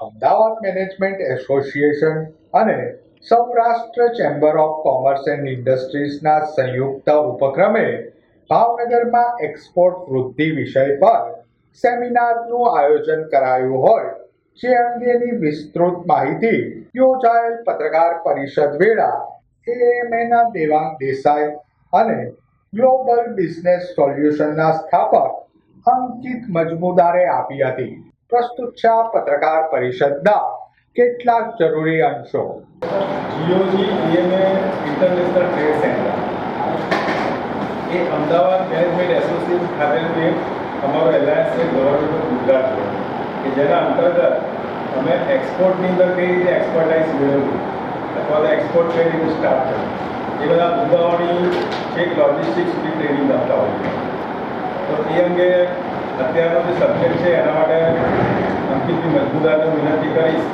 Ahmedabad management association અને Saurashtra chamber of commerce and ઇન્ડસ્ટ્રીઝના સંયુક્ત ઉપક્રમે ભાવનગરમાં એક્સપોર્ટ વૃદ્ધિ વિષય પર સેમિનારનું આયોજન કરાયું હોય, જે અંગેની વિસ્તૃત માહિતી યોજાયેલ પત્રકાર પરિષદ વેળા એએમએના દેવાંગ દેસાઈ અને ગ્લોબલ બિઝનેસ સોલ્યુશનના સ્થાપક અંકિત મજમુદારે આપી હતી. પ્રસ્તુત છે આ પત્રકાર પરિષદના કેટલાક જરૂરી અંશો GOG EMA international trade centre એ અમદાવાદ મેનેજમેન્ટ એસોસિએશન ખાતેનું એક અમારો એલાયન્સ છે ગવર્મેન્ટ ઓફ ગુજરાત જોડે કે જેના અંતર્ગત અમે એક્સપોર્ટની અંદર કઈ રીતે એક્સપર્ટાઇઝ મેળવવી અથવા તો એક્સપોર્ટ કઈ રીતે સ્ટાર્ટ કરવું એ બધા મુદ્દાઓની છેક લોજિસ્ટિક્સ સુધી ટ્રેનિંગ આપતા હોઈએ તો એ અંગે અત્યારનો જે સબ્જેક્ટ છે, એના માટે અંકિતની મજબૂદારને વિનંતી કરીશ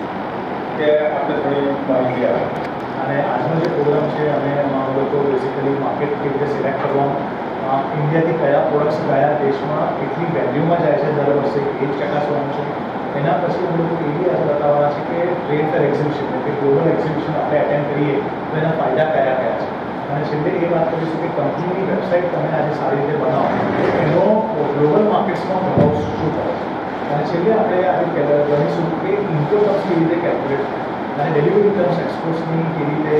કે આપણે થોડી માહિતી આપે. અને આજનો જે પ્રોગ્રામ છે, અમે લોકો બેઝિકલી માર્કેટ કેવી રીતે સિલેક્ટ કરવાનું ઇન્ડિયાથી કયા પ્રોડક્ટ્સ કયા દેશમાં કેટલી વેલ્યુમાં જાય છે દર વર્ષે, એ ચકાસવાનું છે. એના પછી અમે લોકો એવી યાદ બતાવવાના છે કે ટ્રેડ ફેર એક્ઝિબિશન એટલે ગ્લોબલ એક્ઝિબિશન આપણે અટેન્ડ કરીએ, તો એના ફાયદા કયા કયા છે. અને છેલ્લે એ વાત કરીશું કે કંપનીની વેબસાઇટ તમે આજે સારી રીતે બનાવો. ગ્લોબલ માર્કેટ્સમાં શું થાય? અને છેલ્લે આપણે આપણે ગણીશું કે ઇન્કમ ટર્મ્સ કેવી રીતે કેલ્ક્યુલેટ અને ડિલિવરી ટર્મ્સ એક્સપોર્ટ્સની કેવી રીતે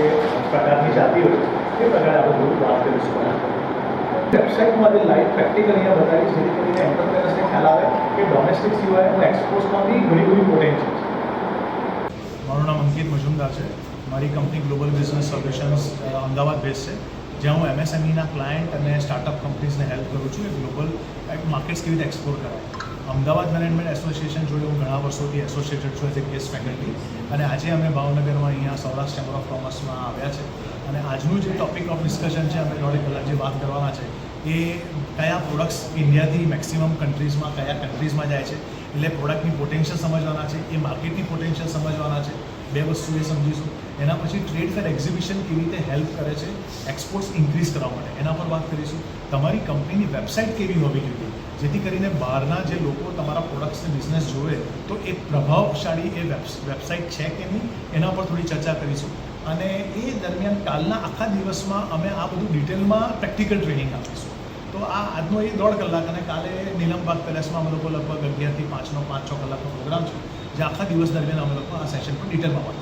પ્રકારની જાતી હોય તે પ્રકારે આપણે થોડું વાત કરીશું. વેબસાઇટમાં જે લાઈવ પ્રેક્ટિકલ અહીંયા બતાવીશ, જેથી કરીને એન્ટરપ્રેનર્સને ખ્યાલ આવે કે ડોમેસ્ટિક સિવાય હું એક્સપોર્ટ્સમાં બી ઘણી બધી પોટેન્શિયલ છે. મારું નામ અંકિત મજુમદાર છે. મારી company global business solutions Ahmedabad base છે. જ્યાં હું એમએસએમઈના ક્લાયન્ટ અને સ્ટાર્ટઅપ કંપનીઝને હેલ્પ કરું છું, એ ગ્લોબલ માર્કેટ્સ કેવી રીતે એક્સપ્લોર કરાય અમદાવાદ મેનેજમેન્ટ એસોસિએશન જોડે હું ઘણા વર્ષોથી એસોસિએટેડ છું એઝ એ ગેસ્ટ ફેકલ્ટી અને આજે અમે ભાવનગરમાં અહીંયા સૌરાષ્ટ્ર ચેમ્બર ઓફ કોમર્સમાં આવ્યા છે. અને આજનું જે ટોપિક ઓફ ડિસ્કશન છે, અમે દોઢેક કલાક જે વાત કરવાના છે, એ કયા પ્રોડક્ટ્સ ઇન્ડિયાથી મેક્સિમમ કન્ટ્રીઝમાં કયા કન્ટ્રીઝમાં જાય છે, એટલે પ્રોડક્ટની પોટેન્શિયલ સમજવાના છે, એ માર્કેટની પોટેન્શિયલ સમજવાના છે. બે વસ્તુ એ સમજીશું. એના પછી ટ્રેડ ફેર એક્ઝિબિશન કેવી રીતે હેલ્પ કરે છે? એક્સપોર્ટ્સ ઇન્ક્રીઝ કરવા માટે. એના પર વાત કરીશું. તમારી કંપનીની વેબસાઇટ કેવી હોવી જોઈએ? જેથી કરીને બહારના જે લોકો તમારા પ્રોડક્ટ્સને બિઝનેસ જોવે, તો એ પ્રભાવશાળી એ વેબસાઇટ છે કે નહીં, એના પર થોડી ચર્ચા કરીશું. અને એ દરમિયાન કાલના આખા દિવસમાં અમે આ બધું ડિટેલમાં પ્રેક્ટિકલ ટ્રેનિંગ આપીશું. તો આ આજનો એ દોઢ કલાક અને કાલે નીલમબાગ પેલેસમાં અમે લોકો લગભગ અગિયારથી પાંચનો પાંચ છ કલાકનો પ્રોગ્રામ છે, જે આખા દિવસ દરમિયાન અમે લોકો આ સેશન પર ડિટેલમાં વાત